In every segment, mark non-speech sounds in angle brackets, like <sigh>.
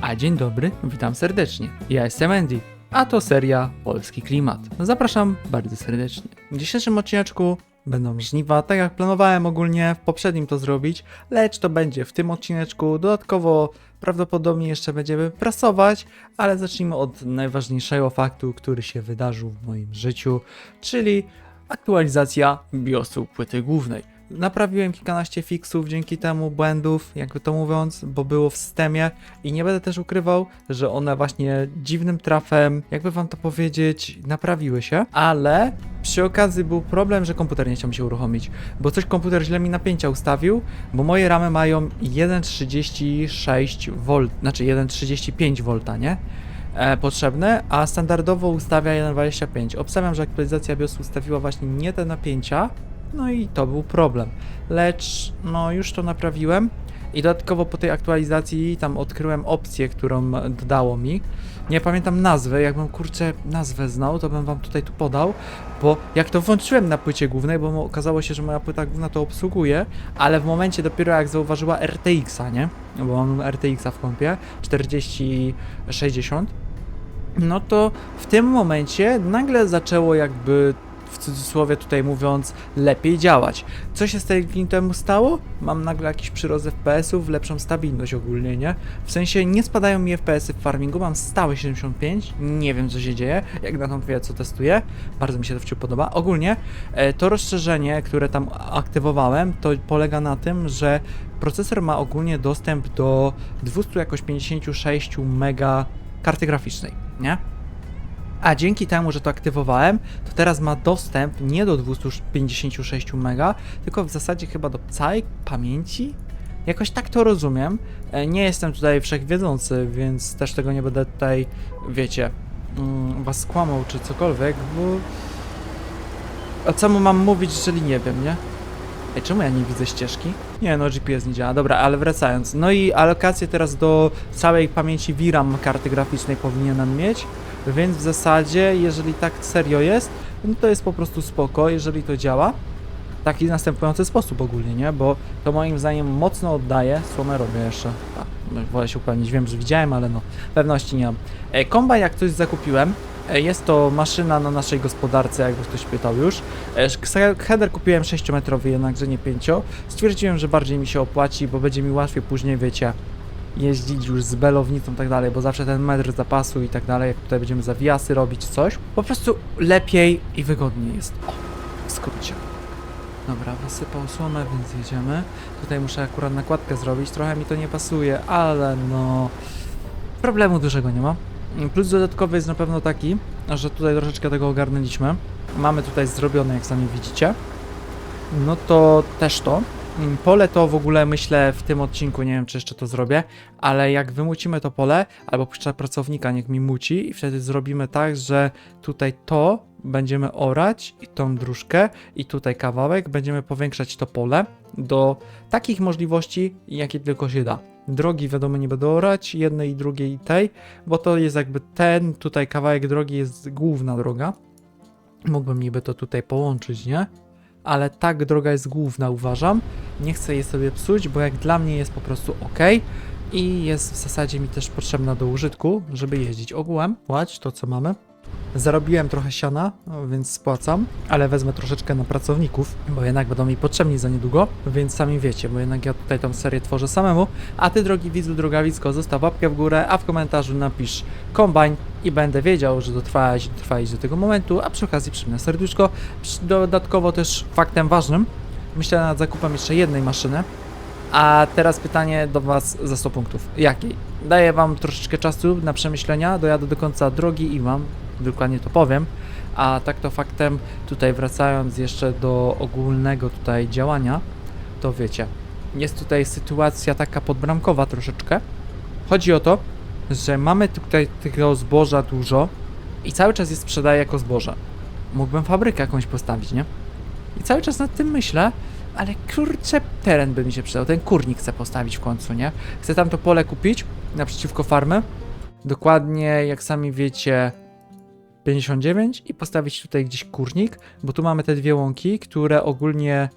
A dzień dobry, witam serdecznie. Ja jestem Andy, a to seria Polski Klimat. Zapraszam bardzo serdecznie. W dzisiejszym odcineczku będą żniwa, tak jak planowałem ogólnie w poprzednim to zrobić, lecz to będzie w tym odcineczku. Dodatkowo prawdopodobnie jeszcze będziemy prasować, ale zacznijmy od najważniejszego faktu, który się wydarzył w moim życiu, czyli aktualizacja BIOSu płyty głównej. Naprawiłem kilkanaście fixów dzięki temu, błędów, jakby to mówiąc, bo było w systemie i nie będę też ukrywał, że one właśnie dziwnym trafem, jakby wam to powiedzieć, naprawiły się, ale przy okazji był problem, że komputer nie chciał mi się uruchomić, bo coś komputer źle mi napięcia ustawił, bo moje ramy mają 1,36 V, znaczy 1,35 V, nie? e, potrzebne, a standardowo ustawia 1.25. Obstawiam, że aktualizacja BIOS ustawiła właśnie nie te napięcia, no i to był problem. Lecz no już to naprawiłem i dodatkowo po tej aktualizacji tam odkryłem opcję, którą dodało mi. Nie pamiętam nazwy, jakbym kurczę nazwę znał, to bym wam tutaj tu podał, bo jak to włączyłem na płycie głównej, bo okazało się, że moja płyta główna to obsługuje, ale w momencie dopiero jak zauważyła RTX-a, nie? Bo mam RTX-a w kompie 4060 no to w tym momencie nagle zaczęło jakby w cudzysłowie tutaj mówiąc lepiej działać. Co się z tym temu stało? Mam nagle jakiś przyrost FPS-ów, lepszą stabilność ogólnie, nie? W sensie nie spadają mi FPS-y w farmingu, mam stałe 75, nie wiem co się dzieje, jak na tą chwilę co testuję, bardzo mi się to wciąż podoba. Ogólnie e, to rozszerzenie, które tam aktywowałem, to polega na tym, że procesor ma ogólnie dostęp do 200 jakoś 56 mega karty graficznej, nie? A dzięki temu, że to aktywowałem, to teraz ma dostęp nie do 256 mega, tylko w zasadzie chyba do całej pamięci. Jakoś tak to rozumiem. E, Nie jestem tutaj wszechwiedzący, więc też tego nie będę tutaj, wiecie, mm, was skłamał czy cokolwiek, bo... A co mu mam mówić, jeżeli nie wiem, nie? Ej, czemu ja nie widzę ścieżki? Nie, no GPS nie działa. Dobra, ale wracając. No i alokację teraz do całej pamięci VRAM karty graficznej powinienem mieć, więc w zasadzie, jeżeli tak serio jest, no to jest po prostu spoko, jeżeli to działa. Taki następujący sposób ogólnie, nie? Bo to moim zdaniem mocno oddaje. Słomę robię jeszcze. A, no, wolę się upewnić, wiem, że widziałem, ale no, pewności nie mam. E, jak coś zakupiłem, e, jest to maszyna na naszej gospodarce, jakby ktoś pytał już. E, Header kupiłem 6-metrowy, jednakże nie 5. Stwierdziłem, że bardziej mi się opłaci, bo będzie mi łatwiej później, wiecie, jeździć już z belownicą i tak dalej, bo zawsze ten metr zapasu i tak dalej, jak tutaj będziemy zawiasy robić, coś, po prostu lepiej i wygodniej jest. O, w skrócie. Dobra, wysypał słomę, więc jedziemy. Tutaj muszę akurat nakładkę zrobić, trochę mi to nie pasuje, ale no... Problemu dużego nie ma. Plus dodatkowy jest na pewno taki, że tutaj troszeczkę tego ogarnęliśmy. Mamy tutaj zrobione, jak sami widzicie. No to też to. Mm, Pole to w ogóle myślę w tym odcinku, nie wiem czy jeszcze to zrobię, ale jak wymucimy to pole, albo puszczę pracownika, niech mi muci i wtedy zrobimy tak, że tutaj to będziemy orać i tą dróżkę i tutaj kawałek, będziemy powiększać to pole do takich możliwości, jakie tylko się da. Drogi wiadomo nie będę orać, jednej i drugiej i tej, bo to jest jakby ten tutaj kawałek drogi jest główna droga. Mógłbym niby to tutaj połączyć, nie? Ale tak droga jest główna, uważam. Nie chcę jej sobie psuć, bo jak dla mnie jest po prostu ok i jest w zasadzie mi też potrzebna do użytku, żeby jeździć ogółem. Płać to, co mamy. Zarobiłem trochę siana, no, więc spłacam, ale wezmę troszeczkę na pracowników, bo jednak będą mi potrzebni za niedługo, więc sami wiecie, bo jednak ja tutaj tą serię tworzę samemu, a ty drogi widzu, droga widzko, zostaw łapkę w górę, a w komentarzu napisz kombajn i będę wiedział, że dotrwałeś, dotrwałeś do tego momentu, a przy okazji przypnę serduszko. Dodatkowo też faktem ważnym, myślę nad zakupem jeszcze jednej maszyny, a teraz pytanie do Was za 100 punktów. Jakiej? Daję Wam troszeczkę czasu na przemyślenia, dojadę do końca drogi i Wam dokładnie to powiem. A tak to faktem, tutaj wracając jeszcze do ogólnego tutaj działania, to wiecie, jest tutaj sytuacja taka podbramkowa troszeczkę. Chodzi o to, że mamy tutaj tego zboża dużo i cały czas je sprzedaję jako zboże. Mógłbym fabrykę jakąś postawić, nie? I cały czas nad tym myślę, ale kurczę, teren by mi się przydał. Ten kurnik chcę postawić w końcu, nie? Chcę tam to pole kupić naprzeciwko farmy. Dokładnie, jak sami wiecie, 59 i postawić tutaj gdzieś kurnik, bo tu mamy te dwie łąki, które ogólnie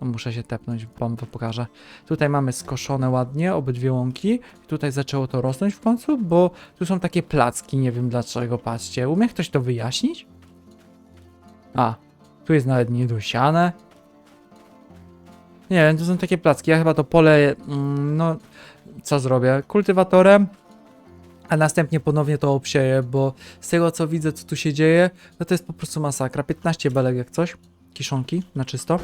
muszę się tepnąć, wam to pokażę. Tutaj mamy skoszone ładnie obydwie łąki. Tutaj zaczęło to rosnąć w końcu, bo tu są takie placki, nie wiem dlaczego, patrzcie. Umie ktoś to wyjaśnić? A, tu jest nawet niedosiane. Nie wiem, to są takie placki. Ja chyba to pole, mm, no, co zrobię? Kultywatorem, a następnie ponownie to obsieję, bo z tego co widzę, co tu się dzieje, no to jest po prostu masakra. 15 belek jak coś, kiszonki na czysto,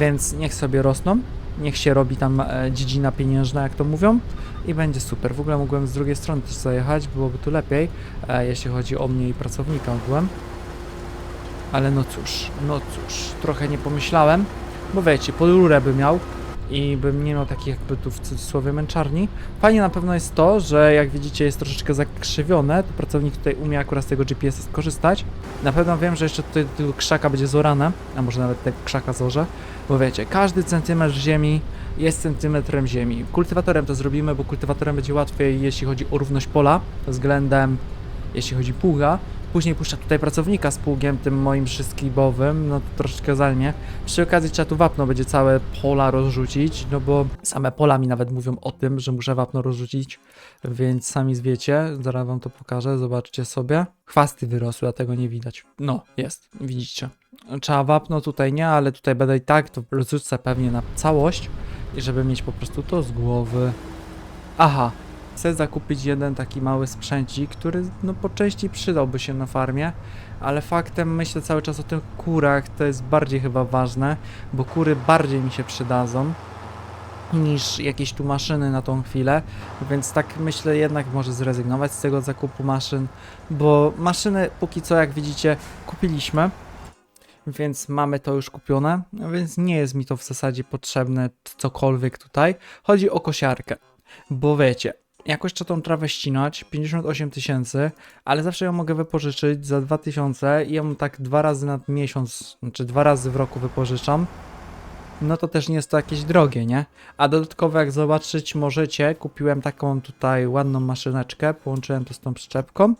więc niech sobie rosną, niech się robi tam e, dziedzina pieniężna, jak to mówią i będzie super. W ogóle mogłem z drugiej strony też zajechać, byłoby tu lepiej, e, jeśli chodzi o mnie i pracownika ogółem. Ale no cóż, no cóż, trochę nie pomyślałem, bo wiecie, pod by miał i bym nie miał takich jakby tu w cudzysłowie męczarni. Fajnie na pewno jest to, że jak widzicie jest troszeczkę zakrzywione, to pracownik tutaj umie akurat z tego GPS-a skorzystać. Na pewno wiem, że jeszcze tutaj do tego krzaka będzie zorane, a może nawet tego krzaka zorze, bo wiecie, każdy centymetr ziemi jest centymetrem ziemi. Kultywatorem to zrobimy, bo kultywatorem będzie łatwiej, jeśli chodzi o równość pola względem, jeśli chodzi pługa. Później puszczę tutaj pracownika z pługiem, tym moim wszystkibowym, no to troszeczkę zajmie. Przy okazji trzeba tu wapno będzie całe pola rozrzucić, no bo same pola mi nawet mówią o tym, że muszę wapno rozrzucić, więc sami wiecie, zaraz wam to pokażę, zobaczcie sobie. Chwasty wyrosły, a tego nie widać. No, jest, widzicie. Trzeba wapno, tutaj nie, ale tutaj będę i tak to rozrzucę pewnie na całość żeby mieć po prostu to z głowy. Aha, chcę zakupić jeden taki mały sprzęcik, który no po części przydałby się na farmie, ale faktem myślę cały czas o tych kurach, to jest bardziej chyba ważne, bo kury bardziej mi się przydadzą niż jakieś tu maszyny na tą chwilę, więc tak myślę jednak może zrezygnować z tego zakupu maszyn, bo maszyny póki co jak widzicie kupiliśmy, więc mamy to już kupione, więc nie jest mi to w zasadzie potrzebne cokolwiek tutaj. Chodzi o kosiarkę, bo wiecie, jakoś trzeba tą trawę ścinać, 58 tysięcy, ale zawsze ją mogę wypożyczyć za 2000 i ją tak dwa razy na miesiąc, czy dwa razy w roku wypożyczam. No to też nie jest to jakieś drogie, nie? A dodatkowo jak zobaczyć możecie, kupiłem taką tutaj ładną maszyneczkę, połączyłem to z tą przyczepką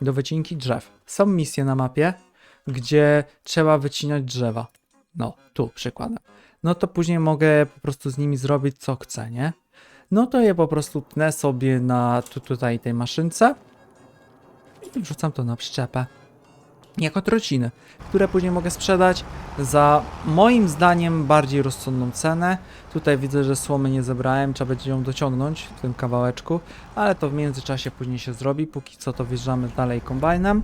do wycinki drzew. Są misje na mapie, gdzie trzeba wycinać drzewa. No, tu przykładem. No to później mogę po prostu z nimi zrobić co chcę, nie? No to je po prostu tnę sobie na tu, tutaj tej maszynce i wrzucam to na przyczepę. Jako trociny, które później mogę sprzedać za moim zdaniem bardziej rozsądną cenę. Tutaj widzę, że słomy nie zebrałem, trzeba będzie ją dociągnąć w tym kawałeczku, ale to w międzyczasie później się zrobi. Póki co to wjeżdżamy dalej kombajnem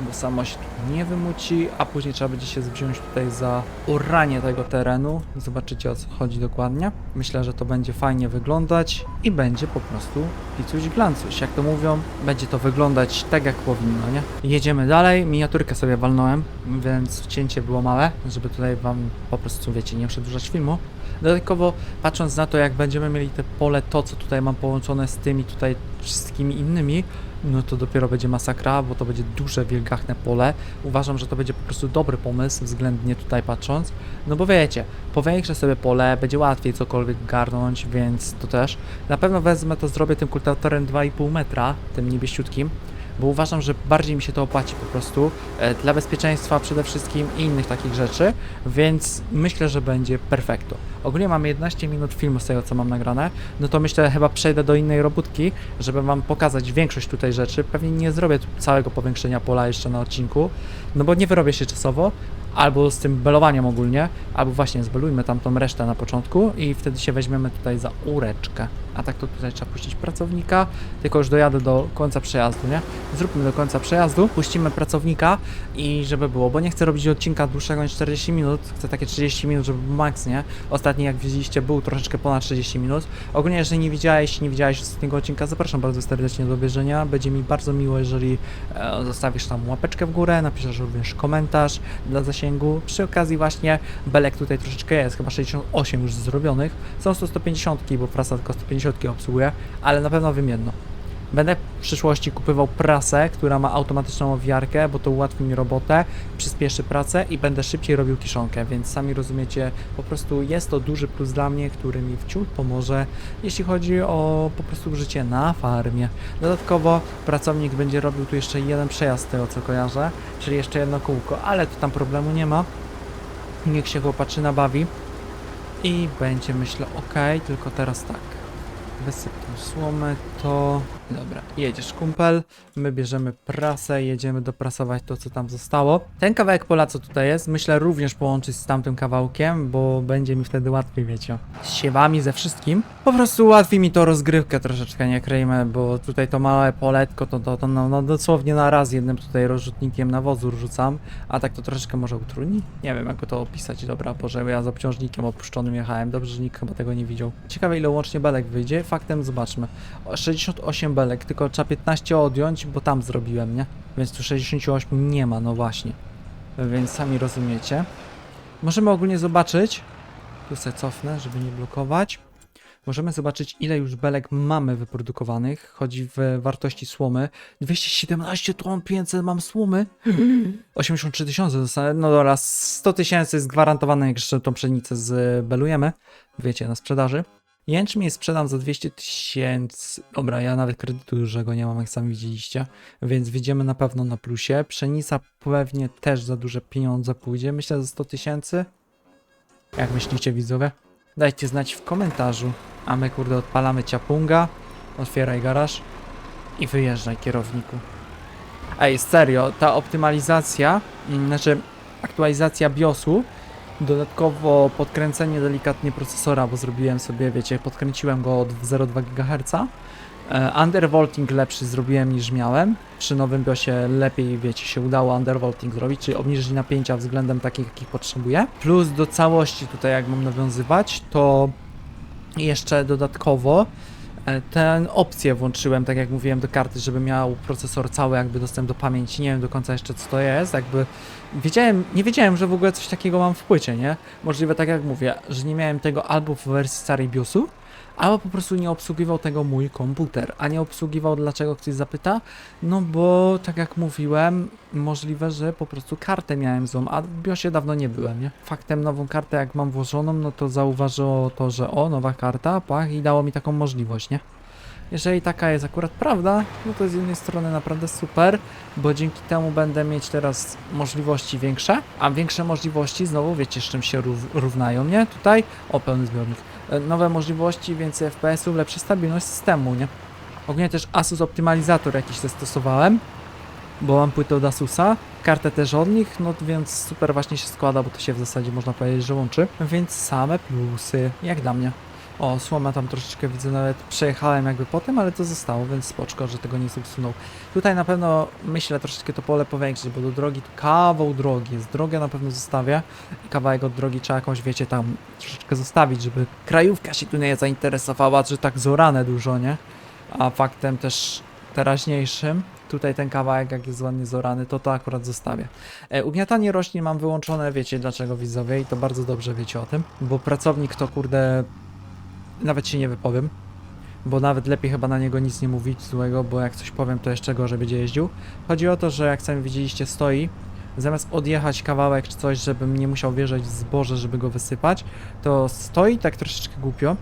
bo samo się tu nie wymuci, a później trzeba będzie się wziąć tutaj za uranie tego terenu. Zobaczycie o co chodzi dokładnie. Myślę, że to będzie fajnie wyglądać i będzie po prostu picuś glancuś. Jak to mówią, będzie to wyglądać tak jak powinno, nie? Jedziemy dalej, miniaturkę sobie walnąłem, więc cięcie było małe, żeby tutaj wam po prostu, wiecie, nie przedłużać filmu. Dodatkowo patrząc na to, jak będziemy mieli te pole, to co tutaj mam połączone z tymi tutaj wszystkimi innymi, no to dopiero będzie masakra, bo to będzie duże, wielgachne pole. Uważam, że to będzie po prostu dobry pomysł, względnie tutaj patrząc. No bo wiecie, powiększę sobie pole, będzie łatwiej cokolwiek garnąć, więc to też. Na pewno wezmę to, zrobię tym kultywatorem 2,5 metra, tym niebieściutkim, bo uważam, że bardziej mi się to opłaci po prostu e, dla bezpieczeństwa przede wszystkim i innych takich rzeczy, więc myślę, że będzie perfekto. Ogólnie mamy 11 minut filmu z tego, co mam nagrane, no to myślę, chyba przejdę do innej robótki, żeby wam pokazać większość tutaj rzeczy. Pewnie nie zrobię całego powiększenia pola jeszcze na odcinku, no bo nie wyrobię się czasowo, albo z tym belowaniem ogólnie, albo właśnie zbelujmy tam tą resztę na początku i wtedy się weźmiemy tutaj za ureczkę. A tak to tutaj trzeba puścić pracownika, tylko już dojadę do końca przejazdu, nie? Zróbmy do końca przejazdu, puścimy pracownika i żeby było, bo nie chcę robić odcinka dłuższego niż 40 minut, chcę takie 30 minut, żeby maks, nie? Ostatni jak widzieliście był troszeczkę ponad 40 minut. Ogólnie jeżeli nie widziałeś, nie widziałeś ostatniego odcinka, zapraszam bardzo serdecznie do obejrzenia. Będzie mi bardzo miło, jeżeli e, zostawisz tam łapeczkę w górę, napiszesz również komentarz dla zasięgu. Przy okazji właśnie belek tutaj troszeczkę jest, chyba 68 już zrobionych. Są to 150, bo prasa tylko 150 obsługuje, ale na pewno wiem jedno. Będę w przyszłości kupywał prasę, która ma automatyczną owiarkę, bo to ułatwi mi robotę, przyspieszy pracę i będę szybciej robił kiszonkę, więc sami rozumiecie, po prostu jest to duży plus dla mnie, który mi wciąż pomoże, jeśli chodzi o po prostu życie na farmie. Dodatkowo pracownik będzie robił tu jeszcze jeden przejazd tego co kojarzę, czyli jeszcze jedno kółko, ale tu tam problemu nie ma. Niech się chłopaczyna bawi. I będzie myślę ok, tylko teraz tak. Wysyp tą słomę, to... Dobra, jedziesz kumpel, my bierzemy prasę, jedziemy doprasować to, co tam zostało. Ten kawałek pola, co tutaj jest, myślę również połączyć z tamtym kawałkiem, bo będzie mi wtedy łatwiej, wiecie, z siewami, ze wszystkim. Po prostu ułatwi mi to rozgrywkę troszeczkę, nie kryjmy, bo tutaj to małe poletko, to, to, to no, no dosłownie na raz jednym tutaj rozrzutnikiem nawozu rzucam, a tak to troszeczkę może utrudni. Nie wiem, jak to opisać, dobra, Boże, ja z obciążnikiem opuszczonym jechałem, dobrze, że nikt chyba tego nie widział. Ciekawe, ile łącznie belek wyjdzie, faktem zobaczmy. O, 68 belek, tylko trzeba 15 odjąć, bo tam zrobiłem, nie? Więc tu 68 nie ma, no właśnie. Więc sami rozumiecie. Możemy ogólnie zobaczyć, tu se cofnę, żeby nie blokować. Możemy zobaczyć, ile już belek mamy wyprodukowanych. Chodzi w wartości słomy. 217 ton 500 mam słomy. <laughs> 83 tysiące dostanę. No dobra, 100 tysięcy jest gwarantowane, jak jeszcze tą pszenicę zbelujemy. Wiecie, na sprzedaży. Jęczmień sprzedam za 200 tysięcy. Dobra, ja nawet kredytu dużego nie mam, jak sami widzieliście. Więc wyjdziemy na pewno na plusie. Pszenica pewnie też za duże pieniądze pójdzie. Myślę za 100 tysięcy. Jak myślicie, widzowie? Dajcie znać w komentarzu. A my, kurde, odpalamy ciapunga. Otwieraj garaż. I wyjeżdżaj, kierowniku. Ej, serio, ta optymalizacja, znaczy aktualizacja BIOSu, dodatkowo podkręcenie delikatnie procesora, bo zrobiłem sobie, wiecie, podkręciłem go od 0,2 GHz. E, Undervolting lepszy zrobiłem niż miałem. Przy nowym BIOSie lepiej, wiecie, się udało undervolting zrobić, czyli obniżyć napięcia względem takich, jakich potrzebuję. Plus do całości tutaj, jak mam nawiązywać, to jeszcze dodatkowo tę opcję włączyłem, tak jak mówiłem, do karty, żeby miał procesor cały jakby dostęp do pamięci. Nie wiem do końca jeszcze co to jest, jakby wiedziałem, nie wiedziałem, że w ogóle coś takiego mam w płycie, nie? Możliwe tak jak mówię, że nie miałem tego albo w wersji starej BIOSu, albo po prostu nie obsługiwał tego mój komputer. A nie obsługiwał, dlaczego ktoś zapyta? No bo, tak jak mówiłem, możliwe, że po prostu kartę miałem złą, a w BIOSie dawno nie byłem, nie? Faktem nową kartę, jak mam włożoną, no to zauważyło to, że o, nowa karta, pach, i dało mi taką możliwość, nie? Jeżeli taka jest akurat prawda, no to z jednej strony naprawdę super, bo dzięki temu będę mieć teraz możliwości większe, a większe możliwości znowu wiecie z czym się rów- równają, nie? Tutaj, o pełny zbiornik, nowe możliwości, więcej FPS-ów, lepsza stabilność systemu, nie? Ogólnie też Asus Optymalizator jakiś zastosowałem, bo mam płytę od Asusa, kartę też od nich, no więc super właśnie się składa, bo to się w zasadzie można powiedzieć, że łączy, więc same plusy, jak dla mnie. O, słoma tam troszeczkę widzę, nawet przejechałem jakby po tym, ale to zostało, więc spoczko, że tego nie usunął. Tutaj na pewno myślę troszeczkę to pole powiększyć, bo do drogi to kawał drogi jest. Drogę na pewno zostawię i kawałek od drogi trzeba jakąś, wiecie, tam troszeczkę zostawić, żeby krajówka się tu nie zainteresowała, że tak zorane dużo, nie? A faktem też teraźniejszym, tutaj ten kawałek jak jest ładnie zorany, to to akurat zostawię. E, ugniatanie roślin mam wyłączone, wiecie dlaczego widzowie i to bardzo dobrze wiecie o tym, bo pracownik to kurde, nawet się nie wypowiem, bo nawet lepiej chyba na niego nic nie mówić złego, bo jak coś powiem to jeszcze gorzej będzie jeździł. Chodzi o to, że jak sami widzieliście stoi, zamiast odjechać kawałek czy coś, żebym nie musiał wjeżdżać w zboże, żeby go wysypać, to stoi tak troszeczkę głupio,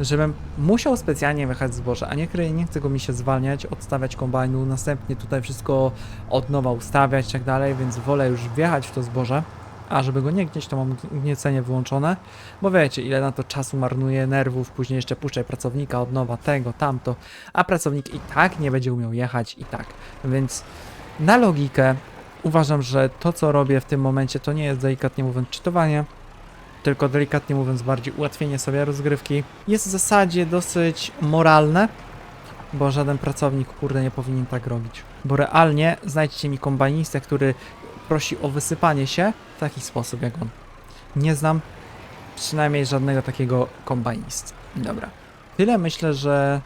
żebym musiał specjalnie wyjechać z zboża, a nie kryje, nie chcę go mi się zwalniać, odstawiać kombajnu, następnie tutaj wszystko od nowa ustawiać i tak dalej, więc wolę już wjechać w to zboże, a żeby go nie gnieść, to mam gniecenie wyłączone, bo wiecie, ile na to czasu marnuje nerwów, później jeszcze puszczaj pracownika od nowa, tego, tamto, a pracownik i tak nie będzie umiał jechać i tak, więc na logikę uważam, że to co robię w tym momencie to nie jest delikatnie mówiąc czytowanie, tylko delikatnie mówiąc bardziej ułatwienie sobie rozgrywki. Jest w zasadzie dosyć moralne, bo żaden pracownik kurde nie powinien tak robić. Bo realnie znajdźcie mi kombajnistę, który prosi o wysypanie się taki sposób jak on. Nie znam przynajmniej żadnego takiego kombajnisty. Dobra. Tyle myślę, że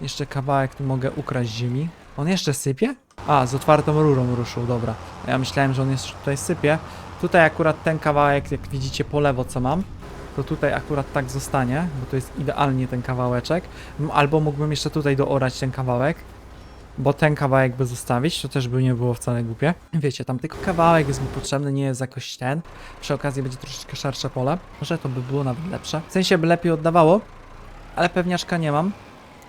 jeszcze kawałek tu mogę ukraść ziemi. On jeszcze sypie? A, z otwartą rurą ruszył, dobra. Ja myślałem, że on jeszcze tutaj sypie. Tutaj akurat ten kawałek, jak widzicie po lewo co mam, to tutaj akurat tak zostanie, bo to jest idealnie ten kawałeczek. Albo mógłbym jeszcze tutaj doorać ten kawałek, bo ten kawałek by zostawić, to też by nie było wcale głupie. Wiecie, tam tylko kawałek jest mi potrzebny, nie jest jakoś ten. Przy okazji będzie troszeczkę szersze pole, może to by było nawet lepsze. W sensie by lepiej oddawało, ale pewniaczka nie mam.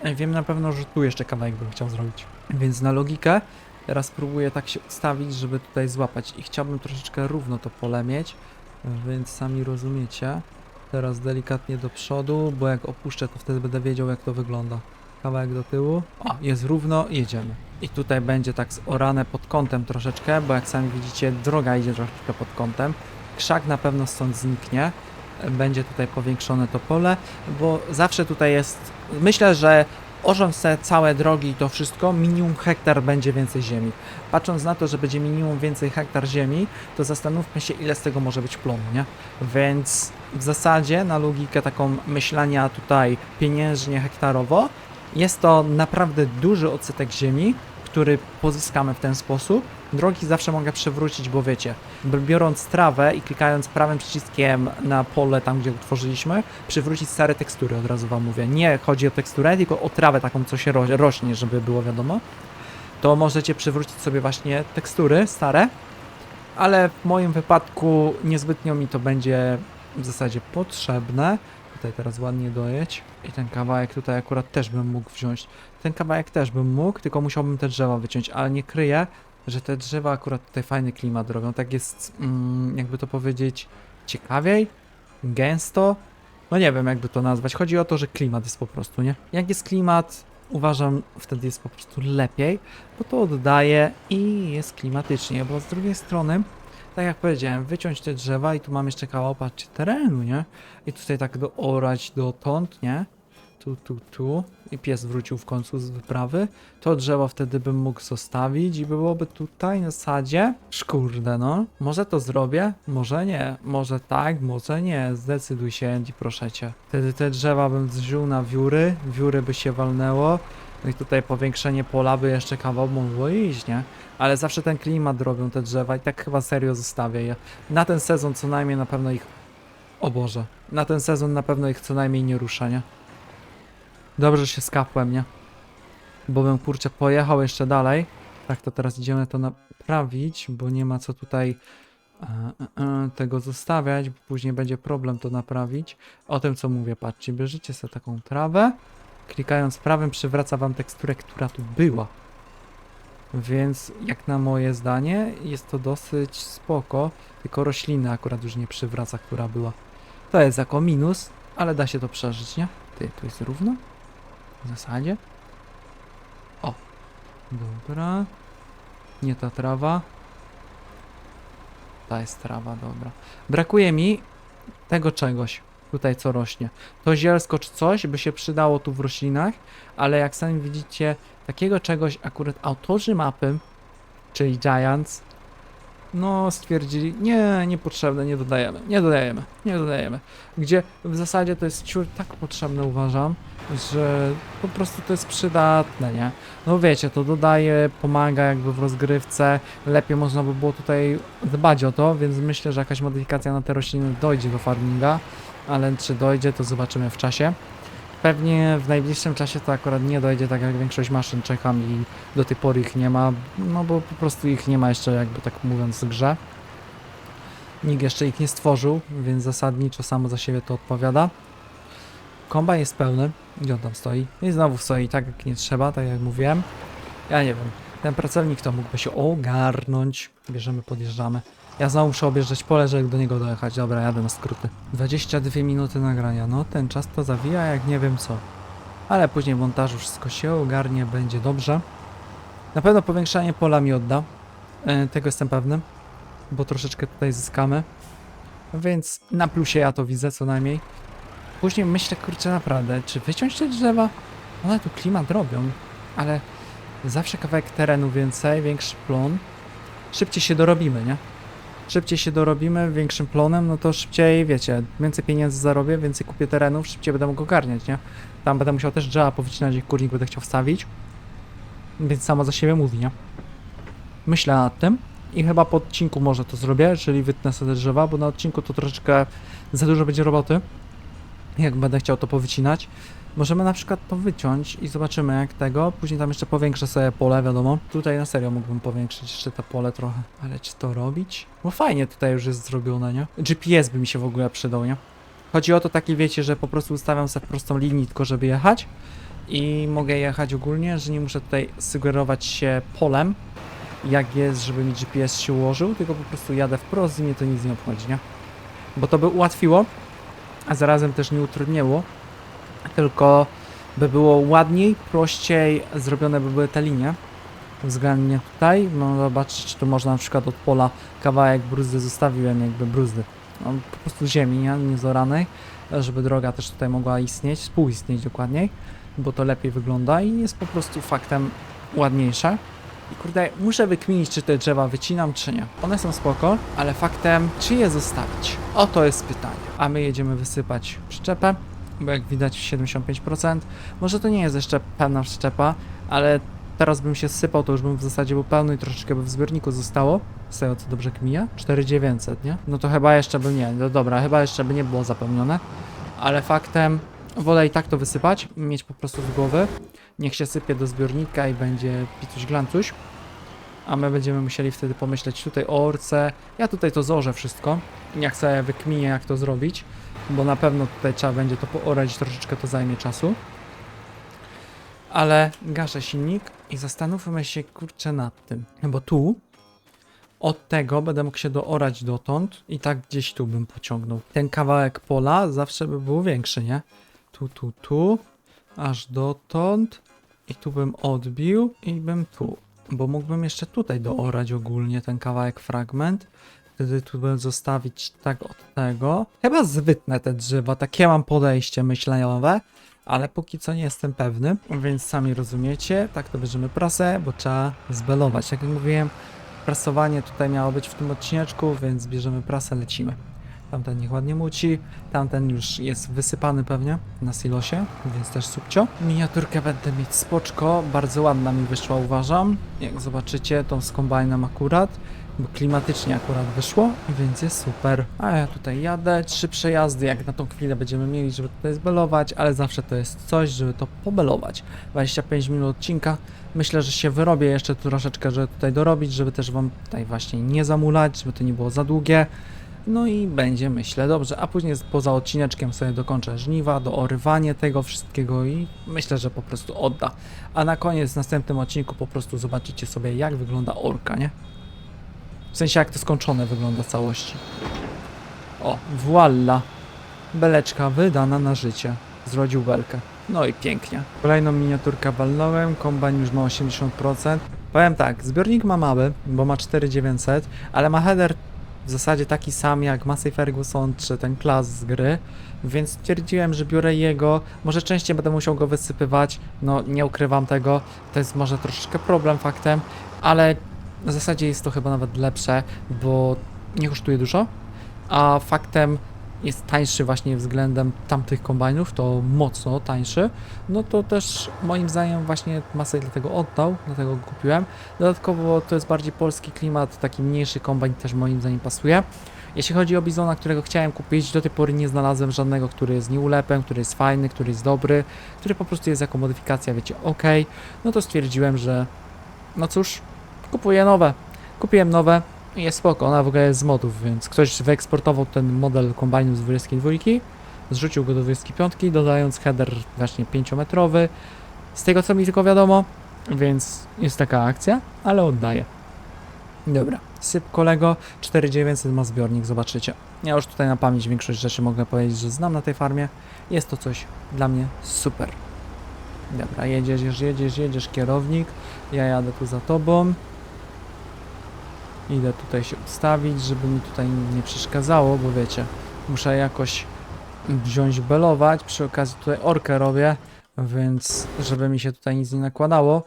E, Wiem na pewno, że tu jeszcze kawałek bym chciał zrobić. Więc na logikę teraz próbuję tak się ustawić, żeby tutaj złapać i chciałbym troszeczkę równo to pole mieć, więc sami rozumiecie. Teraz delikatnie do przodu, bo jak opuszczę, to wtedy będę wiedział, jak to wygląda. Kawałek do tyłu. O, jest równo, jedziemy. I tutaj będzie tak zorane pod kątem troszeczkę, bo jak sami widzicie, droga idzie troszeczkę pod kątem. Krzak na pewno stąd zniknie. Będzie tutaj powiększone to pole, bo zawsze tutaj jest. Myślę, że orząc te całe drogi i to wszystko, minimum hektar będzie więcej ziemi. Patrząc na to, że będzie minimum więcej hektar ziemi, to zastanówmy się, ile z tego może być plonu, nie? Więc w zasadzie na logikę taką myślenia tutaj pieniężnie hektarowo, jest to naprawdę duży odsetek ziemi, który pozyskamy w ten sposób. Drogi zawsze mogę przewrócić, bo wiecie, biorąc trawę i klikając prawym przyciskiem na pole tam, gdzie utworzyliśmy, przywrócić stare tekstury, od razu wam mówię. Nie chodzi o teksturę, tylko o trawę taką, co się ro rośnie, żeby było wiadomo. To możecie przywrócić sobie właśnie tekstury stare, ale w moim wypadku niezbytnio mi to będzie w zasadzie potrzebne. Tutaj teraz ładnie dojedź. I ten kawałek tutaj akurat też bym mógł wziąć. Ten kawałek też bym mógł, tylko musiałbym te drzewa wyciąć, ale nie kryję, że te drzewa akurat tutaj fajny klimat robią. Tak jest, mm, jakby to powiedzieć, ciekawiej, gęsto. No nie wiem, jakby to nazwać. Chodzi o to, że klimat jest po prostu, nie? Jak jest klimat, uważam, wtedy jest po prostu lepiej, bo to oddaje i jest klimatycznie, bo z drugiej strony, tak jak powiedziałem, wyciąć te drzewa i tu mam jeszcze patrzcie, terenu, nie? I tutaj tak doorać dotąd, nie? Tu, tu, tu. I pies wrócił w końcu z wyprawy. To drzewo wtedy bym mógł zostawić i byłoby tutaj na sadzie. Szkurde, no. Może to zrobię? Może nie. Może tak, może nie. Zdecyduj się, Andy, proszę cię. Wtedy te drzewa bym zrzucił na wióry. Wióry by się walnęło. No i tutaj powiększenie pola by jeszcze kawał mogło iść, nie? Ale zawsze ten klimat robią te drzewa i tak chyba serio zostawię je. Na ten sezon co najmniej na pewno ich... O Boże. Na ten sezon na pewno ich co najmniej nie ruszę, nie? Dobrze się skapłem, nie? Bo bym kurczę pojechał jeszcze dalej. Tak, to teraz idziemy to naprawić, bo nie ma co tutaj e, e, e, tego zostawiać, bo później będzie problem to naprawić. O tym co mówię, patrzcie, bierzecie sobie taką trawę, klikając prawym przywraca wam teksturę, która tu była. Więc jak na moje zdanie jest to dosyć spoko, tylko rośliny akurat już nie przywraca, która była. To jest jako minus, ale da się to przeżyć, nie? Ty, tu jest równo? W zasadzie? O, dobra. Nie ta trawa. Ta jest trawa, dobra. Brakuje mi tego czegoś. Tutaj co rośnie. To zielsko czy coś by się przydało tu w roślinach, ale jak sami widzicie, takiego czegoś akurat autorzy mapy, czyli Giants, no stwierdzili, nie, niepotrzebne, nie dodajemy, nie dodajemy, nie dodajemy. Gdzie w zasadzie to jest ciur tak potrzebne uważam, że po prostu to jest przydatne, nie? No wiecie, to dodaje, pomaga jakby w rozgrywce, lepiej można by było tutaj dbać o to, więc myślę, że jakaś modyfikacja na te rośliny dojdzie do farminga, ale czy dojdzie, to zobaczymy w czasie. Pewnie w najbliższym czasie to akurat nie dojdzie, tak jak większość maszyn czekam i do tej pory ich nie ma, no bo po prostu ich nie ma jeszcze jakby tak mówiąc w grze. Nikt jeszcze ich nie stworzył, więc zasadniczo samo za siebie to odpowiada. Kombajn jest pełny, gdzie on tam stoi? I znowu stoi tak jak nie trzeba, tak jak mówiłem. Ja nie wiem, ten pracownik to mógłby się ogarnąć. Bierzemy, podjeżdżamy. Ja znowu muszę objeżdżać pole, żeby do niego dojechać. Dobra, jadę na skróty. 22 minuty nagrania. No, ten czas to zawija jak nie wiem co. Ale później w montażu wszystko się ogarnie, będzie dobrze. Na pewno powiększanie pola mi odda. E, tego jestem pewny. Bo troszeczkę tutaj zyskamy. Więc na plusie ja to widzę co najmniej. Później myślę, kurczę, naprawdę, czy wyciąć te drzewa? One tu klimat robią, ale zawsze kawałek terenu więcej, większy plon. Szybciej się dorobimy, nie? Szybciej się dorobimy, większym plonem, no to szybciej, wiecie, więcej pieniędzy zarobię, więcej kupię terenów, szybciej będę mógł ogarniać, nie? Tam będę musiał też drzewa powycinać, jak kurnik będę chciał wstawić. Więc samo za siebie mówi, nie? Myślę nad tym i chyba po odcinku może to zrobię, czyli wytnę sobie drzewa, bo na odcinku to troszeczkę za dużo będzie roboty. Jak będę chciał to powycinać. Możemy na przykład to wyciąć i zobaczymy jak tego. Później tam jeszcze powiększę sobie pole, wiadomo. Tutaj na serio mógłbym powiększyć jeszcze to pole trochę. Ale czy to robić? Bo fajnie tutaj już jest zrobione, nie? GPS by mi się w ogóle przydał, nie? Chodzi o to takie, wiecie, że po prostu ustawiam sobie prostą linię tylko, żeby jechać. I mogę jechać ogólnie, że nie muszę tutaj sugerować się polem, jak jest, żeby mi GPS się ułożył, tylko po prostu jadę wprost i mnie to nic nie obchodzi, nie? Bo to by ułatwiło a zarazem też nie utrudniło, tylko by było ładniej, prościej zrobione by były te linie. Względnie tutaj, no zobaczyć, tu można na przykład od pola kawałek bruzdy zostawiłem, jakby bruzdy, no, po prostu ziemi, nie, nie zoranej, żeby droga też tutaj mogła istnieć, współistnieć dokładniej, bo to lepiej wygląda i jest po prostu faktem ładniejsze. I kurde, muszę wykminić, czy te drzewa wycinam, czy nie. One są spoko, ale faktem, czy je zostawić? Oto jest pytanie. A my jedziemy wysypać przyczepę, bo jak widać 75%. Może to nie jest jeszcze pełna przyczepa, ale teraz bym się sypał, to już bym w zasadzie był pełny i troszeczkę by w zbiorniku zostało. Z tego co dobrze kmija? 4900, nie? No to chyba jeszcze by nie, no dobra, chyba jeszcze by nie było zapełnione. Ale faktem, wolę i tak to wysypać, mieć po prostu z głowy. Niech się sypie do zbiornika i będzie pituś glancuś. A my będziemy musieli wtedy pomyśleć tutaj o orce. Ja tutaj to zorzę wszystko. Jak sobie wykminię jak to zrobić. Bo na pewno tutaj trzeba będzie to poorać, troszeczkę to zajmie czasu. Ale gaszę silnik i zastanówmy się kurczę nad tym. Bo tu od tego będę mógł się doorać dotąd i tak gdzieś tu bym pociągnął. Ten kawałek pola zawsze by był większy, nie? Tu, tu, tu, aż dotąd i tu bym odbił i bym tu. Bo mógłbym jeszcze tutaj doorać ogólnie ten kawałek fragment. Wtedy tu bym zostawić tak od tego. Chyba zwytnę te drzewa, takie mam podejście myśleniowe. Ale póki co nie jestem pewny, więc sami rozumiecie, tak to bierzemy prasę, bo trzeba zbelować. Jak mówiłem, prasowanie tutaj miało być w tym odcineczku, więc bierzemy prasę, lecimy. Tamten niech ładnie muci, tamten już jest wysypany pewnie na silosie, więc też subcio. Miniaturkę będę mieć spoczko, bardzo ładna mi wyszła uważam. Jak zobaczycie, tą z kombajnem akurat, bo klimatycznie akurat wyszło, więc jest super. A ja tutaj jadę, trzy przejazdy, jak na tą chwilę będziemy mieli, żeby tutaj zbelować, ale zawsze to jest coś, żeby to pobelować. 25 minut odcinka, myślę, że się wyrobię jeszcze troszeczkę, żeby tutaj dorobić, żeby też wam tutaj właśnie nie zamulać, żeby to nie było za długie. No i będzie, myślę, dobrze. A później poza odcineczkiem sobie dokończę żniwa, doorywanie tego wszystkiego i myślę, że po prostu odda. A na koniec w następnym odcinku po prostu zobaczycie sobie, jak wygląda orka, nie? W sensie, jak to skończone wygląda w całości. O, voila. Beleczka wydana na życie. Zrodził belkę. No i pięknie. Kolejną miniaturkę walnąłem, kombajn już ma 80%. Powiem tak, zbiornik ma mały, bo ma 4900, ale ma header w zasadzie taki sam jak Massey Ferguson czy ten klas z gry, więc stwierdziłem, że biorę jego. Może częściej będę musiał go wysypywać, no nie ukrywam tego, to jest może troszeczkę problem faktem, ale w zasadzie jest to chyba nawet lepsze, bo nie kosztuje dużo, a faktem jest tańszy właśnie względem tamtych kombajnów, to mocno tańszy, no to też moim zdaniem właśnie Massey dlatego oddał, dlatego go kupiłem. Dodatkowo to jest bardziej polski klimat, taki mniejszy kombajn też moim zdaniem pasuje. Jeśli chodzi o Bizona, którego chciałem kupić, do tej pory nie znalazłem żadnego, który jest nieulepem, który jest fajny, który jest dobry, który po prostu jest jako modyfikacja, wiecie, ok. No to stwierdziłem, że no cóż, kupuję nowe. Kupiłem nowe i jest spoko, ona w ogóle jest z modów, więc ktoś wyeksportował ten model kombajnu z 22, zrzucił go do 25, dodając header właśnie 5-metrowy. Z tego co mi tylko wiadomo, więc jest taka akcja, ale oddaję. Dobra, syp kolego, 4900 ma zbiornik, zobaczycie. Ja już tutaj na pamięć większość rzeczy mogę powiedzieć, że znam na tej farmie. Jest to coś dla mnie super. Dobra, jedziesz, jedziesz, jedziesz, jedziesz kierownik. Ja jadę tu za tobą. Idę tutaj się ustawić, żeby mi tutaj nie przeszkadzało, bo wiecie, muszę jakoś wziąć belować. Przy okazji tutaj orkę robię, więc żeby mi się tutaj nic nie nakładało.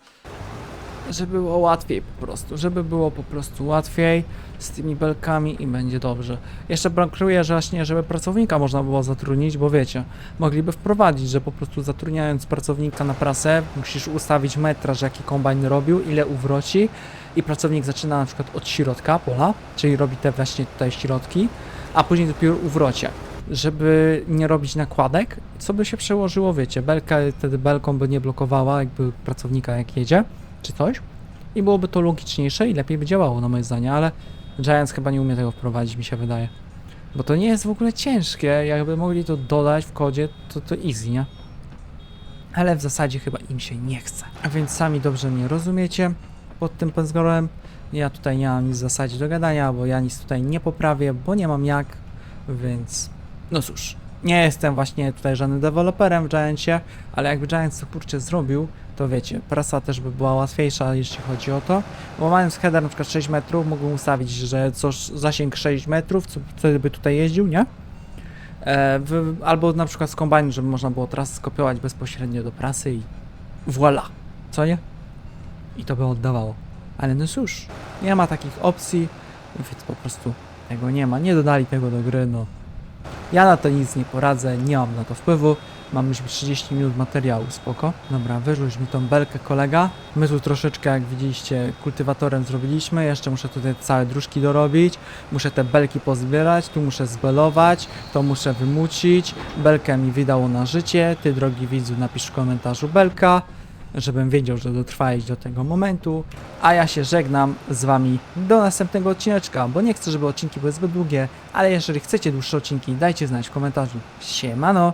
Żeby było łatwiej po prostu, żeby było po prostu łatwiej z tymi belkami i będzie dobrze. Jeszcze brakuje, że właśnie, żeby pracownika można było zatrudnić, bo wiecie, mogliby wprowadzić, że po prostu zatrudniając pracownika na prasę, musisz ustawić metraż, jaki kombajn robił, ile uwroci i pracownik zaczyna na przykład od środka pola, czyli robi te właśnie tutaj środki, a później dopiero uwrocie. Żeby nie robić nakładek, co by się przełożyło, wiecie, belka wtedy belką by nie blokowała jakby pracownika jak jedzie, czy coś. I byłoby to logiczniejsze i lepiej by działało na moje zdanie, ale Giants chyba nie umie tego wprowadzić, mi się wydaje. Bo to nie jest w ogóle ciężkie, jakby mogli to dodać w kodzie, to to easy, nie? Ale w zasadzie chyba im się nie chce. A więc sami dobrze mnie rozumiecie pod tym względem. Ja tutaj nie mam nic w zasadzie do gadania, bo ja nic tutaj nie poprawię, bo nie mam jak, więc no cóż, Nie jestem właśnie tutaj żadnym deweloperem w Giantsie, ale jakby Giant to kurczę zrobił, to wiecie, prasa też by była łatwiejsza, jeśli chodzi o to. Bo mając header na przykład 6 metrów, mógłbym ustawić, że coś zasięg 6 metrów, co by tutaj jeździł, nie? E, w, albo na przykład z kombajnu, żeby można było teraz skopiować bezpośrednio do prasy i voila, co nie? I to by oddawało. Ale no cóż, nie ma takich opcji, więc po prostu tego nie ma. Nie dodali tego do gry, no. Ja na to nic nie poradzę, nie mam na to wpływu. Mam już 30 minut materiału, spoko. Dobra, wyrzuć mi tą belkę, kolega. My tu troszeczkę, jak widzieliście, kultywatorem zrobiliśmy. Jeszcze muszę tutaj całe dróżki dorobić. Muszę te belki pozbierać, tu muszę zbelować, to muszę wymucić. Belkę mi wydało na życie. Ty, drogi widzu, napisz w komentarzu belka, żebym wiedział, że dotrwałeś do tego momentu. A ja się żegnam z wami do następnego odcineczka, bo nie chcę, żeby odcinki były zbyt długie, ale jeżeli chcecie dłuższe odcinki, dajcie znać w komentarzu. Siemano!